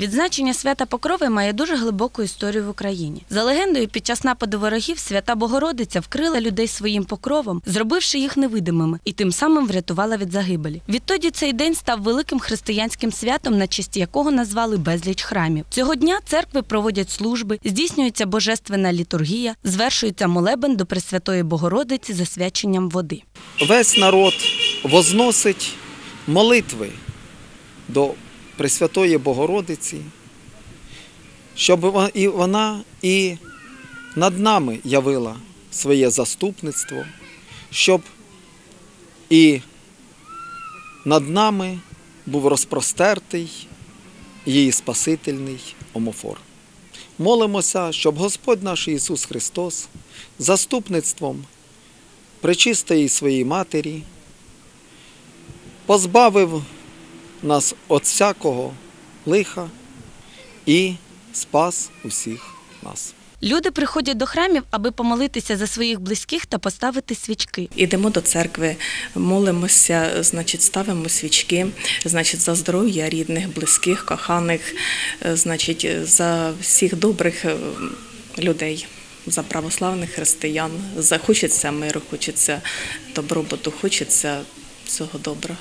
Відзначення свята Покрови має дуже глибоку історію в Україні. За легендою, під час нападу ворогів свята Богородиця вкрила людей своїм покровом, зробивши їх невидимими, і тим самим врятувала від загибелі. Відтоді цей день став великим християнським святом, на честь якого назвали безліч храмів. Цього дня церкви проводять служби, здійснюється божественна літургія, звершується молебен до Пресвятої Богородиці за свяченням води. Весь народ возносить молитви до Пресвятої Богородиці, щоб і вона і над нами явила своє заступництво, щоб і над нами був розпростертий її Спасительний омофор. Молимося, щоб Господь наш Ісус Христос заступництвом пречистої своїй матері позбавив нас від всякого лиха і спас усіх нас. Люди приходять до храмів, аби помолитися за своїх близьких та поставити свічки. Ідемо до церкви, молимося, значить, ставимо свічки, значить, за здоров'я рідних, близьких, коханих, значить, за всіх добрих е, людей, за православних християн. За хочеться миру, хочеться добробуту, хочеться всього доброго.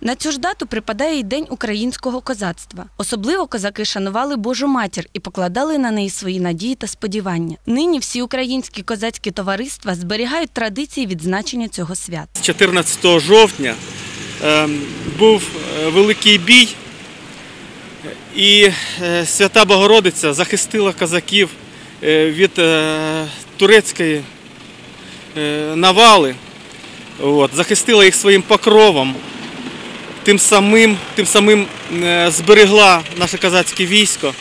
На цю ж дату припадає й День українського козацтва. Особливо козаки шанували Божу матір і покладали на неї свої надії та сподівання. Нині всі українські козацькі товариства зберігають традиції відзначення цього свята. 14 жовтня е, був е, великий бій, і е, Свята Богородиця захистила козаків е, від турецької навали, захистила їх своїм покровом. Тим самим, тим самим е, зберегла наше козацьке військо.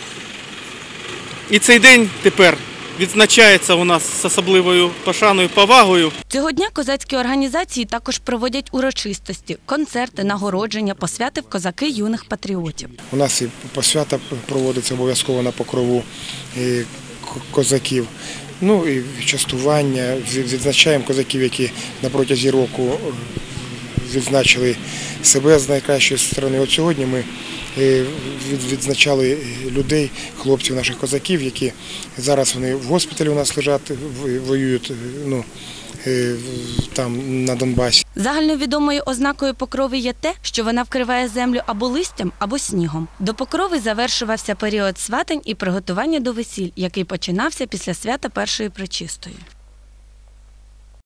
І цей день тепер відзначається у нас з особливою пошаною, повагою. Цього дня козацькі організації також проводять урочистості, концерти, нагородження, посвяти в козаки юних патріотів. У нас і посвята проводиться обов'язково на покрову козаків. Ну і частування. Відзначаємо козаків, які на протязі року е, відзначили себе з найкращої сторони. От сьогодні ми е, відзначали людей, хлопців наших козаків, які зараз вони в госпіталі у нас лежать, воюють е, ну, е, там на Донбасі. Загальновідомою ознакою покрови є те, що вона вкриває землю або листям, або снігом. До покрови завершувався період сватань і приготування до весіль, який починався після свята першої пречистої.